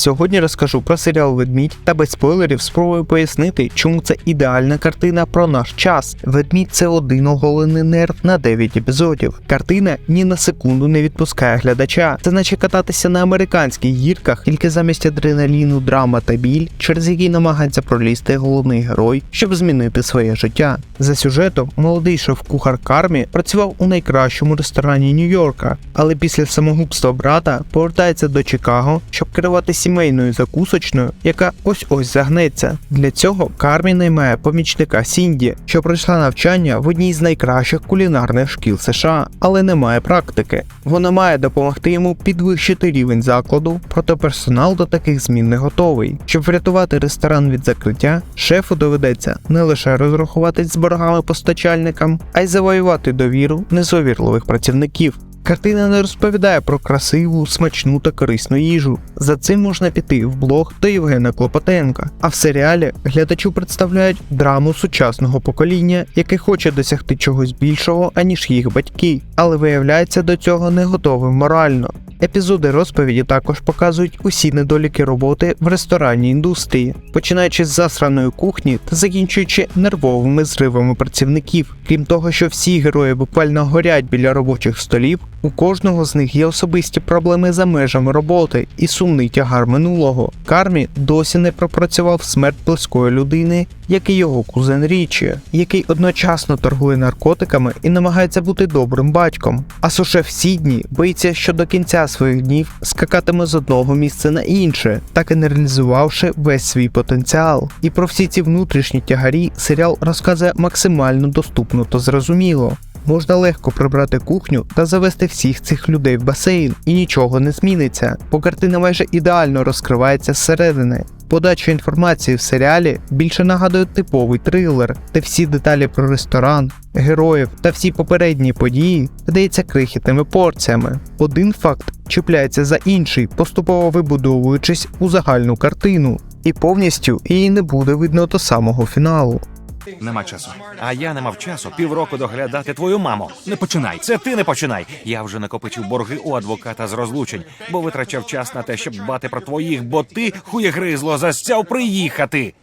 Сьогодні розкажу про серіал Ведмідь та без спойлерів спробую пояснити, чому це ідеальна картина про наш час. Ведмідь це один оголений нерв на 9 епізодів. Картина ні на секунду не відпускає глядача. Це наче кататися на американських гірках, тільки замість адреналіну, драма та біль, через який намагається пролізти головний герой, щоб змінити своє життя. За сюжетом, молодий шеф-кухар Кармі працював у найкращому ресторані Нью-Йорка, але після самогубства брата повертається до Чикаго, щоб керувати сімейною закусочною, яка ось ось загнеться. Для цього Кармі наймає помічника Сінді, що пройшла навчання в одній з найкращих кулінарних шкіл США, але не має практики. Вона має допомогти йому підвищити рівень закладу, проте персонал до таких змін не готовий. Щоб врятувати ресторан від закриття, шефу доведеться не лише розрахуватись з боргами постачальникам, а й завоювати довіру незовірливих працівників. Картина не розповідає про красиву, смачну та корисну їжу. За цим можна піти в блог до Євгена Клопотенка. А в серіалі глядачу представляють драму сучасного покоління, яке хоче досягти чогось більшого, аніж їх батьки, але виявляється до цього не готовим морально. Епізоди розповіді також показують усі недоліки роботи в ресторанній індустрії, починаючи з засраної кухні та закінчуючи нервовими зривами працівників. Крім того, що всі герої буквально горять біля робочих столів, у кожного з них є особисті проблеми за межами роботи і сумний тягар минулого. Кармі досі не пропрацював смерть близької людини, як і його кузен Річі, який одночасно торгує наркотиками і намагається бути добрим батьком. А сушеф Сідні боїться, що до кінця своїх днів скакатиме з одного місця на інше, так і не реалізувавши весь свій потенціал. І про всі ці внутрішні тягарі серіал розказує максимально доступно та зрозуміло. Можна легко прибрати кухню та завести всіх цих людей в басейн, і нічого не зміниться, бо картина майже ідеально розкривається зсередини. Подача інформації в серіалі більше нагадує типовий трилер, де всі деталі про ресторан, героїв та всі попередні події подається крихітними порціями. Один факт чіпляється за інший, поступово вибудовуючись у загальну картину, і повністю її не буде видно до самого фіналу. Нема часу. А я не мав часу півроку доглядати твою маму. Не починай. Це ти не починай. Я вже накопичив борги у адвоката з розлучень, бо витрачав час на те, щоб дбати про твоїх, бо ти хуєгризло застяв приїхати.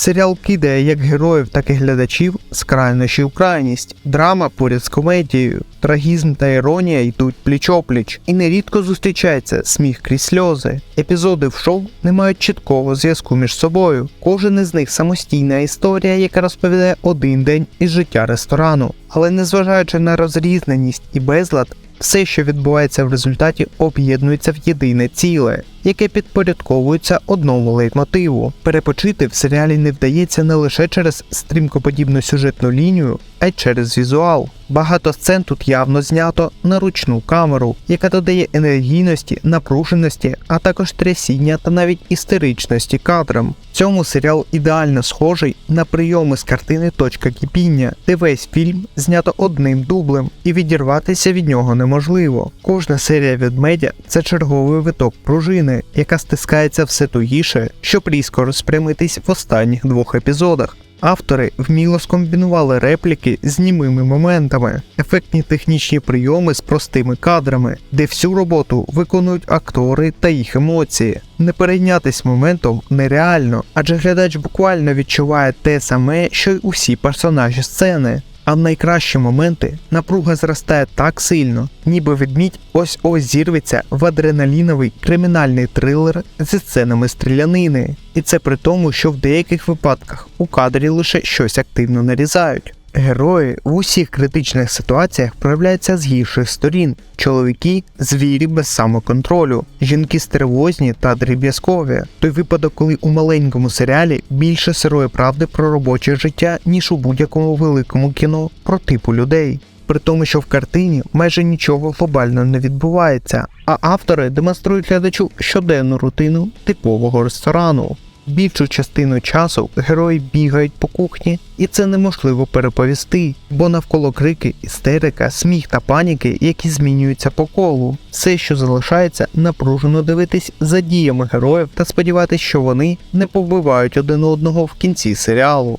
Серіал кидає як героїв, так і глядачів з крайнощі в крайність. Драма поряд з комедією, трагізм та іронія йдуть пліч-опліч, і нерідко зустрічається сміх крізь сльози. Епізоди в шоу не мають чіткого зв'язку між собою. Кожен із них самостійна історія, яка розповідає один день із життя ресторану. Але незважаючи на розрізненість і безлад, все, що відбувається в результаті, об'єднується в єдине ціле, яке підпорядковується одному лейтмотиву. Перепочити в серіалі не вдається не лише через стрімкоподібну сюжетну лінію, а й через візуал. Багато сцен тут явно знято на ручну камеру, яка додає енергійності, напруженості, а також трясіння та навіть істеричності кадрам. Цьому серіал ідеально схожий на прийоми з картини Точка кипіння, де весь фільм знято одним дублем, і відірватися від нього неможливо. Кожна серія ведмедя це черговий виток пружини, яка стискається все тугіше, щоб різко розпрямитись в останніх двох епізодах. Автори вміло скомбінували репліки з німими моментами, ефектні технічні прийоми з простими кадрами, де всю роботу виконують актори та їх емоції. Не перейнятись моментом нереально, адже глядач буквально відчуває те саме, що й усі персонажі сцени. А в найкращі моменти напруга зростає так сильно, ніби ведмідь ось ось зірветься в адреналіновий кримінальний трилер зі сценами стрілянини. І це при тому, що в деяких випадках у кадрі лише щось активно нарізають. Герої в усіх критичних ситуаціях проявляються з гірших сторін: чоловіки звірі без самоконтролю, жінки стервозні та дріб'язкові. Той випадок, коли у маленькому серіалі більше сирої правди про робоче життя, ніж у будь-якому великому кіно про типу людей. При тому, що в картині майже нічого глобально не відбувається, а автори демонструють глядачу щоденну рутину типового ресторану. Більшу частину часу герої бігають по кухні, і це неможливо переповісти, бо навколо крики, істерика, сміх та паніки, які змінюються по колу. Все, що залишається, напружено дивитись за діями героїв та сподіватися, що вони не повбивають один одного в кінці серіалу.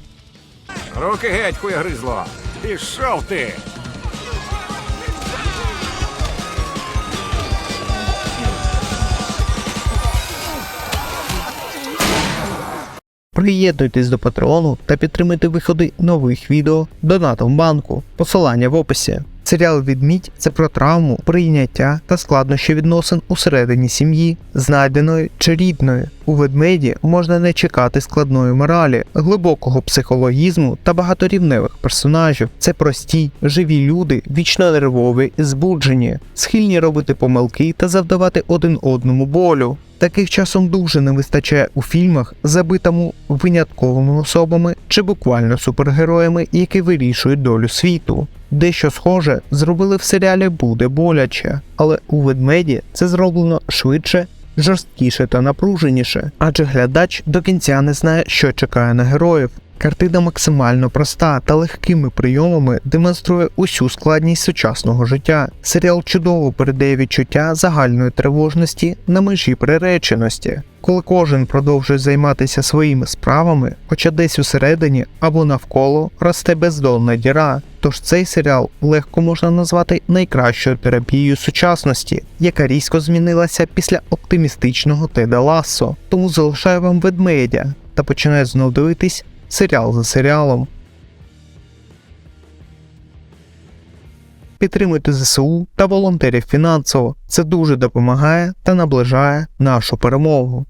Руки геть, хуєгризло. Пішов ти. Приєднуйтесь до Патреону та підтримуйте виходи нових відео донатом банку. Посилання в описі. Серіал Відмідь це про травму, прийняття та складнощі відносин усередині сім'ї, знайденої чи рідної. У ведмеді можна не чекати складної моралі, глибокого психологізму та багаторівневих персонажів. Це прості, живі люди, вічно нервові збуджені, схильні робити помилки та завдавати один одному болю. Таких часом дуже не вистачає у фільмах, забитому винятковими особами чи буквально супергероями, які вирішують долю світу. Дещо схоже зробили в серіалі Буде боляче, але у ведмеді це зроблено швидше, жорсткіше та напруженіше, адже глядач до кінця не знає, що чекає на героїв. Картина максимально проста та легкими прийомами демонструє усю складність сучасного життя. Серіал чудово передає відчуття загальної тривожності на межі приреченості, коли кожен продовжує займатися своїми справами, хоча десь усередині або навколо росте бездонна діра. Тож цей серіал легко можна назвати найкращою терапією сучасності, яка різко змінилася після оптимістичного Теда Лассо. Тому залишаю вам ведмедя та починаю знов дивитись серіал за серіалом. Підтримуйте ЗСУ та волонтерів фінансово. Це дуже допомагає та наближає нашу перемогу.